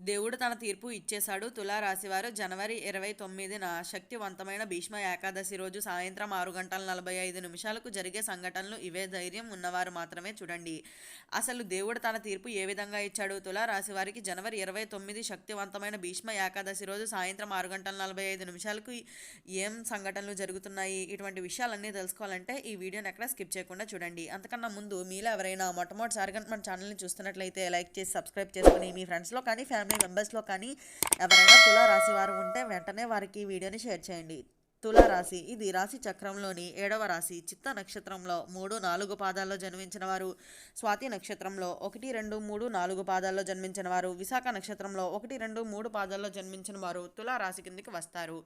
దేవుడు తన తీర్పు ఇచ్చేశాడు. తులారాశివారు జనవరి ఇరవై తొమ్మిదిన శక్తివంతమైన భీష్మ ఏకాదశి రోజు సాయంత్రం ఆరు గంటల నలభై ఐదు నిమిషాలకు జరిగే సంఘటనలు ఇవే ధైర్యం ఉన్నవారు మాత్రమే చూడండి. అసలు దేవుడు తన తీర్పు ఏ విధంగా ఇచ్చాడు? తులారాశి వారికి జనవరి ఇరవై తొమ్మిది శక్తివంతమైన భీష్మ ఏకాదశి రోజు సాయంత్రం ఆరు గంటల నలభై ఐదు నిమిషాలకు ఏం సంఘటనలు జరుగుతున్నాయి? ఇటువంటి విషయాలన్నీ తెలుసుకోవాలంటే ఈ వీడియోని ఎక్కడ స్కిప్ చేయకుండా చూడండి. అంతకన్నా ముందు మీలో ఎవరైనా మొట్టమొదటిసారిగా మన ఛానల్ని చూస్తున్నట్లయితే లైక్ చేసి సబ్స్క్రైబ్ చేసుకుని మీ ఫ్రెండ్స్లో కానీ ఫ్యామిలీ మెంబర్స్లో కానీ ఎవరైనా తులా రాశి వారు ఉంటే వెంటనే వారికి ఈ వీడియోని షేర్ చేయండి. తులారాశి. ఇది రాశి చక్రంలోని ఏడవ రాశి. చిత్త నక్షత్రంలో మూడు నాలుగు పాదాల్లో జన్మించిన వారు. స్వాతి నక్షత్రంలో ఒకటి రెండు మూడు నాలుగు పాదాల్లో జన్మించిన వారు. విశాఖ నక్షత్రంలో ఒకటి రెండు మూడు పాదాల్లో జన్మించిన వారు తులారాశి కిందికి వస్తారు.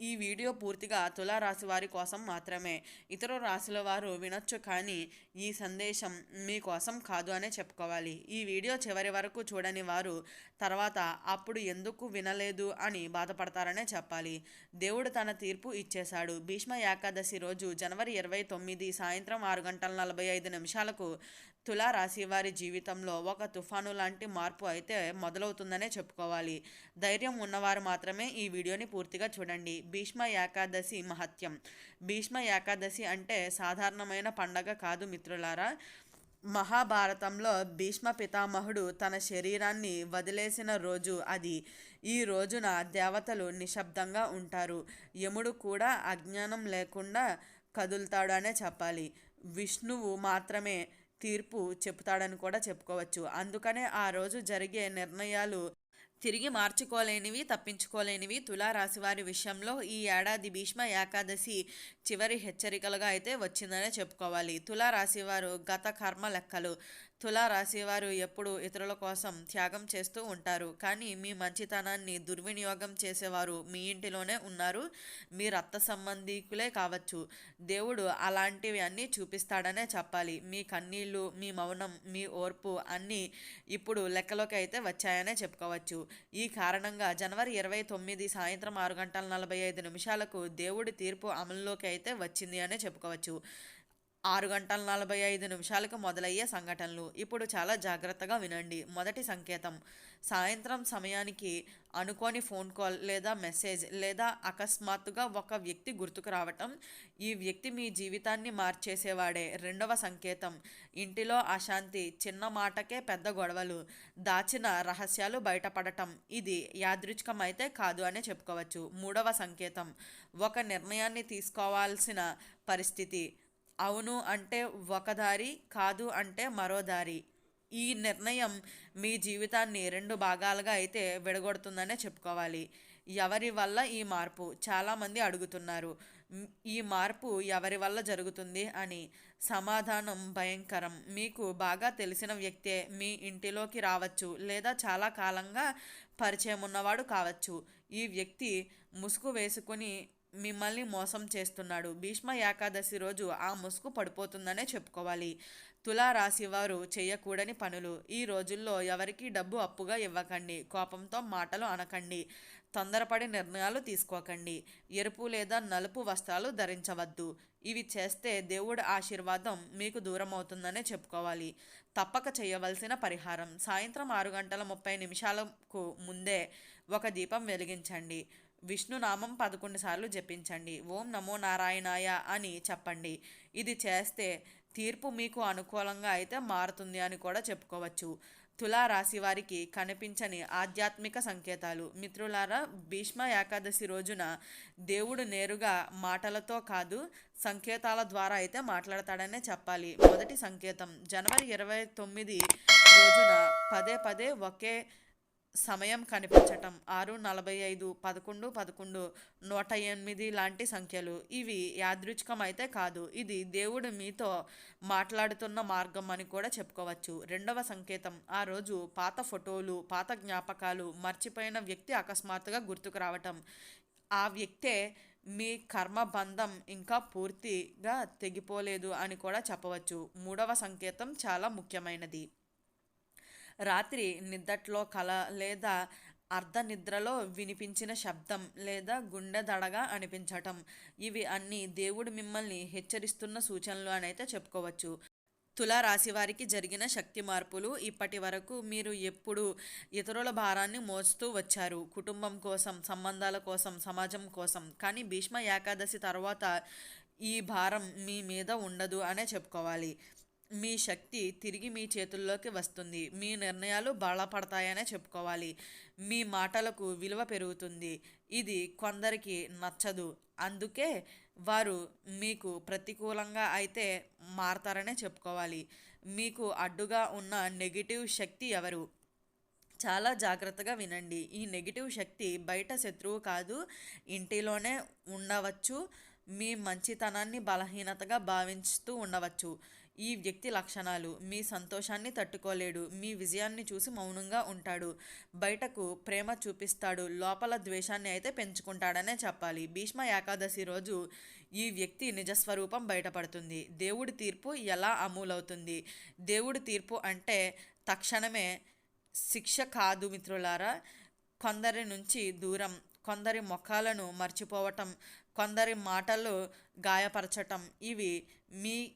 ఈ వీడియో పూర్తిగా తులారాశి వారి కోసం మాత్రమే. ఇతర రాశుల వారు వినొచ్చు కానీ ఈ సందేశం మీకోసం కాదు అనే చెప్పుకోవాలి. ఈ వీడియో చివరి వరకు చూడని వారు తర్వాత అప్పుడు ఎందుకు వినలేదు అని బాధపడతారనే చెప్పాలి. దేవుడు తన తీర్పు ఇచ్చేశాడు. భీష్మ ఏకాదశి రోజు జనవరి ఇరవై తొమ్మిది సాయంత్రం ఆరు గంటల నలభై ఐదు నిమిషాలకు తులారాశి వారి జీవితంలో ఒక తుఫాను లాంటి మార్పు అయితే మొదలవుతుందనే చెప్పుకోవాలి. ధైర్యం ఉన్నవారు మాత్రమే ఈ వీడియోని పూర్తిగా చూడండి. భీష్మ ఏకాదశి మహత్యం. భీష్మ ఏకాదశి అంటే సాధారణమైన పండగ కాదు మిత్రులారా. మహాభారతంలో భీష్మ పితామహుడు తన శరీరాన్ని వదిలేసిన రోజు అది. ఈ రోజున దేవతలు నిశ్శబ్దంగా ఉంటారు. యముడు కూడా అజ్ఞానం లేకుండా కదులుతాడు అనే చెప్పాలి. విష్ణువు మాత్రమే తీర్పు చెప్తాడని కూడా చెప్పుకోవచ్చు. అందుకనే ఆ రోజు జరిగే నిర్ణయాలు తిరిగి మార్చుకోలేనివి తప్పించుకోలేనివి తులారాశి వారి విషయంలో ఈ ఏడాది భీష్మ ఏకాదశి చివరి హెచ్చరికలుగా అయితే వచ్చిందనే చెప్పుకోవాలి. తులారాశి వారు గత కర్మ లెక్కలు తులారాశి వారు ఎప్పుడు ఇతరుల కోసం త్యాగం చేస్తూ ఉంటారు. కానీ మీ మంచితనాన్ని దుర్వినియోగం చేసేవారు మీ ఇంటిలోనే ఉన్నారు. మీ రక్త సంబంధికులే కావచ్చు. దేవుడు అలాంటివి అన్నీ చూపిస్తాడనే చెప్పాలి. మీ కన్నీళ్ళు మీ మౌనం మీ ఓర్పు అన్నీ ఇప్పుడు లెక్కలోకి అయితే వచ్చాయనే చెప్పుకోవచ్చు. ఈ కారణంగా జనవరి ఇరవై తొమ్మిది సాయంత్రం ఆరు గంటల నలభై ఐదు నిమిషాలకు దేవుడి తీర్పు అమల్లోకి అయితే వచ్చింది అనే చెప్పుకోవచ్చు. ఆరు గంటల నలభై ఐదు నిమిషాలకు మొదలయ్యే సంఘటనలు. ఇప్పుడు చాలా జాగ్రత్తగా వినండి. మొదటి సంకేతం. సాయంత్రం సమయానికి అనుకోని ఫోన్ కాల్ లేదా మెసేజ్ లేదా అకస్మాత్తుగా ఒక వ్యక్తి గుర్తుకు రావటం ఈ వ్యక్తి మీ జీవితాన్ని మార్చేసేవాడే. రెండవ సంకేతం. ఇంటిలో అశాంతి చిన్న మాటకే పెద్ద గొడవలు దాచిన రహస్యాలు బయటపడటం. ఇది యాదృచ్ఛికం అయితే కాదు అనే చెప్పుకోవచ్చు. మూడవ సంకేతం. ఒక నిర్ణయాన్ని తీసుకోవాల్సిన పరిస్థితి. అవును అంటే ఒక దారి కాదు అంటే మరో దారి. ఈ నిర్ణయం మీ జీవితాన్ని రెండు భాగాలుగా అయితే విడగొడుతుందనే చెప్పుకోవాలి. ఎవరి వల్ల ఈ మార్పు? చాలామంది అడుగుతున్నారు. ఈ మార్పు ఎవరి వల్ల జరుగుతుంది అని. సమాధానం భయంకరం. మీకు బాగా తెలిసిన వ్యక్తే మీ ఇంటిలోకి రావచ్చు లేదా చాలా కాలంగా పరిచయం ఉన్నవాడు కావచ్చు. ఈ వ్యక్తి ముసుగు వేసుకుని మిమ్మల్ని మోసం చేస్తున్నాడు. భీష్మ ఏకాదశి రోజు ఆ ముసుగు పడిపోతుందనే చెప్పుకోవాలి. తులారాశి వారు చేయకూడని పనులు. ఈ రోజుల్లో ఎవరికి డబ్బు అప్పుగా ఇవ్వకండి. కోపంతో మాటలు అనకండి. తొందరపడి నిర్ణయాలు తీసుకోకండి. ఎరుపు లేదా నలుపు వస్త్రాలు ధరించవద్దు. ఇవి చేస్తే దేవుడి ఆశీర్వాదం మీకు దూరం అవుతుందనే చెప్పుకోవాలి. తప్పక చేయవలసిన పరిహారం. సాయంత్రం ఆరు గంటల ముప్పై నిమిషాలకు ముందే ఒక దీపం వెలిగించండి. విష్ణునామం పదకొండు సార్లు జపించండి. ఓం నమో నారాయణాయ అని చెప్పండి. ఇది చేస్తే తీర్పు మీకు అనుకూలంగా అయితే మారుతుంది అని కూడా చెప్పుకోవచ్చు. తులారాశి వారికి కనిపించని ఆధ్యాత్మిక సంకేతాలు. మిత్రులారా భీష్మ ఏకాదశి రోజున దేవుడు నేరుగా మాటలతో కాదు సంకేతాల ద్వారా అయితే మాట్లాడతాడనే చెప్పాలి. మొదటి సంకేతం జనవరి ఇరవై తొమ్మిది రోజున పదే పదే ఒకే సమయం కనిపించటం. ఆరు నలభై ఐదు పదకొండు పదకొండు నూట ఎనిమిది లాంటి సంఖ్యలు. ఇవి యాదృచ్ఛికం అయితే కాదు. ఇది దేవుడు మీతో మాట్లాడుతున్న మార్గం అని కూడా చెప్పుకోవచ్చు. రెండవ సంకేతం. ఆ రోజు పాత ఫోటోలు పాత జ్ఞాపకాలు మర్చిపోయిన వ్యక్తి అకస్మాత్తుగా గుర్తుకు రావటం. ఆ వ్యక్తే మీ కర్మబంధం ఇంకా పూర్తిగా తెగిపోలేదు అని కూడా చెప్పవచ్చు. మూడవ సంకేతం చాలా ముఖ్యమైనది. రాత్రి నిద్దట్లో కల లేదా అర్ధ నిద్రలో వినిపించిన శబ్దం లేదా గుండె దడగా అనిపించటం. ఇవి అన్నీ దేవుడు మిమ్మల్ని హెచ్చరిస్తున్న సూచనలు అని అయితే చెప్పుకోవచ్చు. తులా రాశి వారికి జరిగిన శక్తి మార్పులు ఇప్పటి వరకు మీరు ఎప్పుడు ఇతరుల భారాన్ని మోస్తూ వచ్చారు. కుటుంబం కోసం సంబంధాల కోసం సమాజం కోసం. కానీ భీష్మ ఏకాదశి తర్వాత ఈ భారం మీ మీద ఉండదు అనే చెప్పుకోవాలి. మీ శక్తి తిరిగి మీ చేతుల్లోకి వస్తుంది. మీ నిర్ణయాలు బలపడతాయనే చెప్పుకోవాలి. మీ మాటలకు విలువ పెరుగుతుంది. ఇది కొందరికి నచ్చదు. అందుకే వారు మీకు ప్రతికూలంగా అయితే మారతారనే చెప్పుకోవాలి. మీకు అడ్డుగా ఉన్న నెగిటివ్ శక్తి ఎవరు? చాలా జాగ్రత్తగా వినండి. ఈ నెగిటివ్ శక్తి బయట శత్రువు కాదు ఇంటిలోనే ఉండవచ్చు. మీ మంచితనాన్ని బలహీనతగా భావిస్తూ ఉండవచ్చు. ఈ వ్యక్తి లక్షణాలు. మీ సంతోషాన్ని తట్టుకోలేడు. మీ విజయాన్ని చూసి మౌనంగా ఉంటాడు. బయటకు ప్రేమ చూపిస్తాడు. లోపల ద్వేషాన్ని అయితే పెంచుకుంటాడనే చెప్పాలి. భీష్మ ఏకాదశి రోజు ఈ వ్యక్తి నిజస్వరూపం బయటపడుతుంది. దేవుడి తీర్పు ఎలా అమూలవుతుంది? దేవుడి తీర్పు అంటే తక్షణమే శిక్ష కాదు మిత్రులారా. కొందరి నుంచి దూరం కొందరి ముఖాలను మర్చిపోవటం కొందరి మాటలు గాయపరచటం ఇవి మీ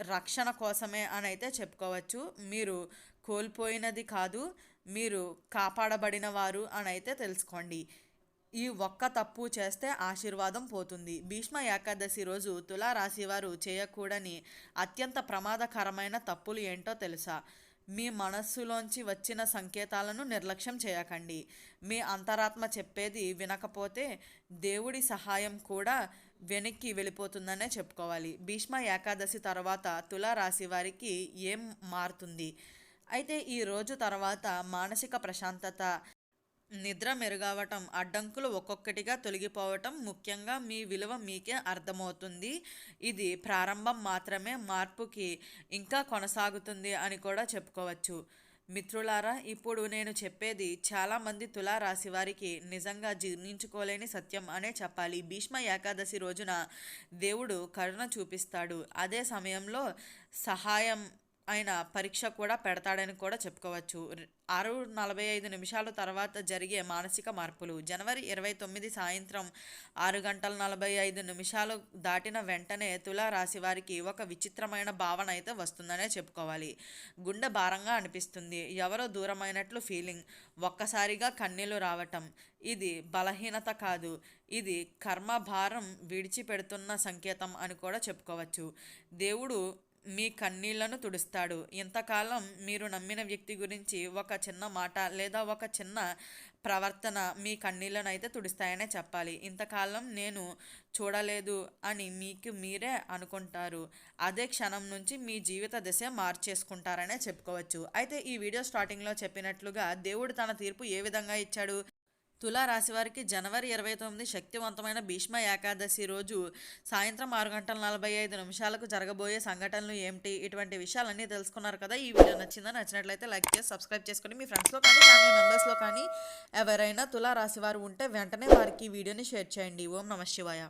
రక్షణ కోసమే అని అయితే చెప్పుకోవచ్చు. మీరు కోల్పోయినది కాదు మీరు కాపాడబడిన వారు అని అయితే తెలుసుకోండి. ఈ ఒక్క తప్పు చేస్తే ఆశీర్వాదం పోతుంది. భీష్మ ఏకాదశి రోజు తులారాశివారు చేయకూడని అత్యంత ప్రమాదకరమైన తప్పులు ఏంటో తెలుసా? మీ మనస్సులోంచి వచ్చిన సంకేతాలను నిర్లక్ష్యం చేయకండి. మీ అంతరాత్మ చెప్పేది వినకపోతే దేవుడి సహాయం కూడా వెనక్కి వెళ్ళిపోతుందనే చెప్పుకోవాలి. భీష్మ ఏకాదశి తర్వాత తులారాశి వారికి ఏం మారుతుంది? అయితే ఈ రోజు తర్వాత మానసిక ప్రశాంతత నిద్ర మెరుగవటం అడ్డంకులు ఒక్కొక్కటిగా తొలగిపోవటం ముఖ్యంగా మీ విలువ మీకే అర్థమవుతుంది. ఇది ప్రారంభం మాత్రమే మార్పుకి ఇంకా కొనసాగుతుంది అని కూడా చెప్పుకోవచ్చు. మిత్రులారా ఇప్పుడు నేను చెప్పేది చాలామంది తులారాశి వారికి నిజంగా జీర్ణించుకోలేని సత్యం అనే చెప్పాలి. భీష్మ ఏకాదశి రోజున దేవుడు కరుణ చూపిస్తాడు. అదే సమయంలో సహాయం ఆయన పరీక్ష కూడా పెడతాడని కూడా చెప్పుకోవచ్చు. ఆరు నలభై ఐదు నిమిషాల తర్వాత జరిగే మానసిక మార్పులు. జనవరి ఇరవై తొమ్మిది సాయంత్రం ఆరు గంటల నలభై ఐదు నిమిషాలు దాటిన వెంటనే తులారాశి వారికి ఒక విచిత్రమైన భావన అయితే వస్తుందనే చెప్పుకోవాలి. గుండె భారంగా అనిపిస్తుంది. ఎవరో దూరమైనట్లు ఫీలింగ్. ఒక్కసారిగా కన్నీళ్ళు రావటం. ఇది బలహీనత కాదు. ఇది కర్మ భారం విడిచిపెడుతున్న సంకేతం అని కూడా చెప్పుకోవచ్చు. దేవుడు మీ కన్నీళ్ళను తుడుస్తాడు. ఇంతకాలం మీరు నమ్మిన వ్యక్తి గురించి ఒక చిన్న మాట లేదా ఒక చిన్న ప్రవర్తన మీ కన్నీళ్ళను అయితే తుడుస్తాయనే చెప్పాలి. ఇంతకాలం నేను చూడలేదు అని మీకు మీరే అనుకుంటారు. అదే క్షణం నుంచి మీ జీవిత దశ మార్చేసుకుంటారనే చెప్పుకోవచ్చు. అయితే ఈ వీడియో స్టార్టింగ్లో చెప్పినట్లుగా దేవుడు తన తీర్పు ఏ విధంగా ఇచ్చాడు? తులా వారికి జనవరి ఇరవై తొమ్మిది శక్తివంతమైన భీష్మ ఏకాదశి రోజు సాయంత్రం ఆరు గంటల నలభై ఐదు నిమిషాలకు జరగబోయే సంఘటనలు ఏమిటి? ఇటువంటి విషయాలన్నీ తెలుసుకున్నారు కదా. ఈ వీడియో నచ్చిందా? నచ్చినట్లయితే లైక్ చేసి సబ్స్క్రైబ్ చేసుకొని మీ ఫ్రెండ్స్లో కానీ ఫ్యామిలీ మెంబర్స్లో కానీ ఎవరైనా తులా వారు ఉంటే వెంటనే వారికి ఈ వీడియోని షేర్ చేయండి. ఓం నమ శివాయ.